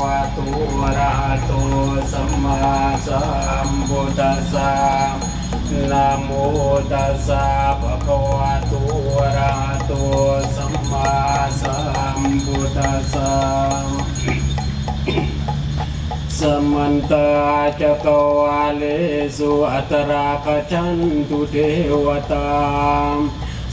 วะโตอะระหะโตสัมมาสัมพุทธัสสะนะโมตัสสะภะคะวะโตอะระหะโตสัมมาสัมพุทธัสสะสมันตาจักวาเลสุอัตราคจันตุเทวตา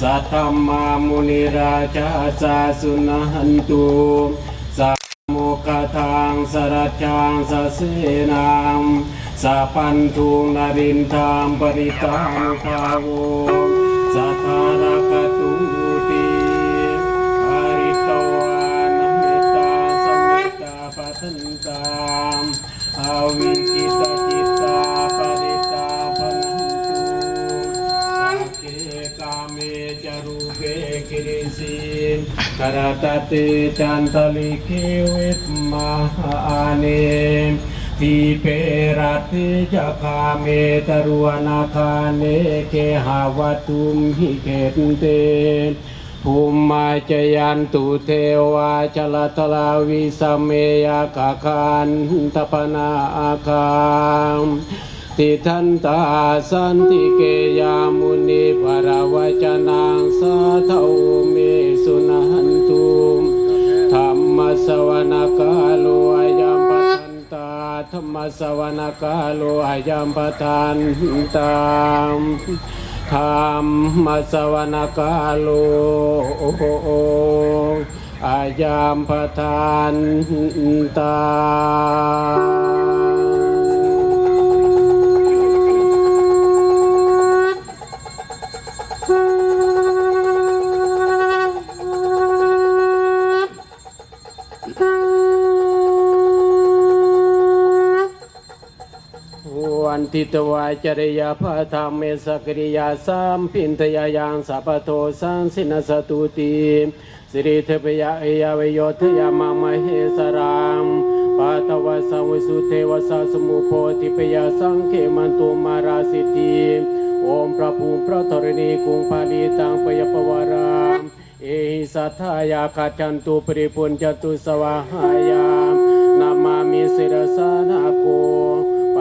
สัทธมมามุนิราชาสาสุนันตุสัมโม กตังสระจังสเสนังสัพันทุงนรินทามปริตานุภาโวสัทธารกตุ กรตเตจันทลิเควิตมหาเนทีเปรัติจะคาเมตรวนาคาเนเกหาวตุมหิเกตเตภูมิมาจยันตุเทวาชลทลาวิสเมยกาคานตปนาอาคามติทันตาสันติเกยามุนิภ ธรรมสวนกาโลอายัมปทานตามธรรมสวนกาโลอายามปทานตาม วันทิตวายจริยาพระธรรมเมสกริยาสามพินทยายังสัพพโทสังสินสตุติสิริเทพยาเอยาเวโยทยามามเหสรามปาตวสาวิสุเทวสาสมุโพธิปยาสังเขมันตุมาราสิทธิโอมพระภูมิพระธรณีกุงพาลีตังปยปวารามเอหิสัทธายาคัจจันตุปริปุญจตุสวาหายามนามามิสิรสานาโค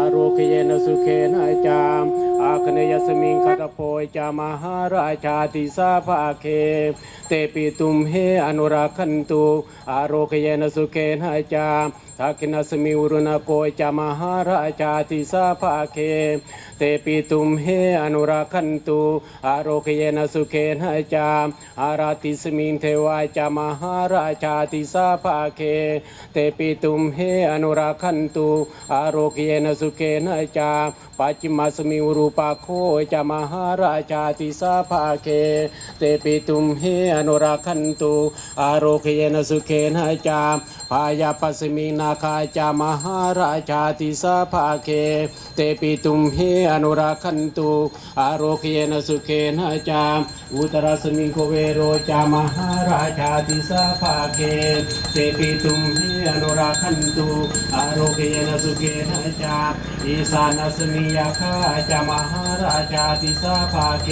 ามปุริมาติสันตตารัตโทจะมหาราชาติสาภาเคเตปิตุมเฮอนุรักขันตุอาโรคเยนสุเขนะจามอาคเนยสมิงคตโพยจามหาราชาติสาภาเค เตปิตุมเฮอนุรักขันตุอาโรคเยนสุเขนะจามทักขินสมิวรุณโกยจามหาราชาติสาภาเค เตปิตุมเฮอนุรักขันตุอาโรคเยนสุเขนะจามอาราติสมิงเทวาจามหาราชาติสาภาเค เตปิตุมเฮอนุรักขันตุอาโรคเยนสุเขนะจามปัจจิมาสมิงรูปาโคจามหาราชาติสาภาเค เตปิตุมเฮอนุรักขันตุอาโรคเยนะสุเขนจามพายาปัสมินาคาจามหาราชาติสาภาเค เตปิตุมเฮอนุรักขันตุอาโรคเยนะสุเขนจามอุตรสมิโคเวโรจามหาราชาติสาภาเค เตปิตุมเฮอนุรักขันตุ รุเยนสุเกนจาอิสานัสมิยาคาจามหาราชาติสาภาเก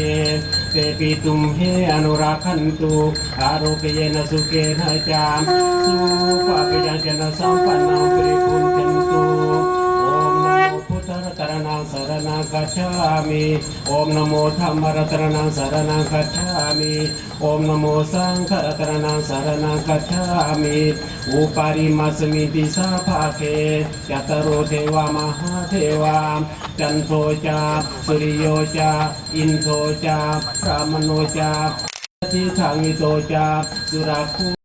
เตปิตุมเฮอนุราคันตุอารุเยนสุเกนจามสุปะปิยังเจนสัมปันนังปริปุณกันตุ คัจฉามิโอมนโมธรรมรัตนังสารนังคัจฉามิโอมนโมสังฆรัตนังสารนังคัจฉามิอุปาริมัสมิติสาภาเคยัตโรเทวามหาเทวาจันโทจาสุริโยจาอินโทจาพระมโนจาทิขังอิโตจาสุราคู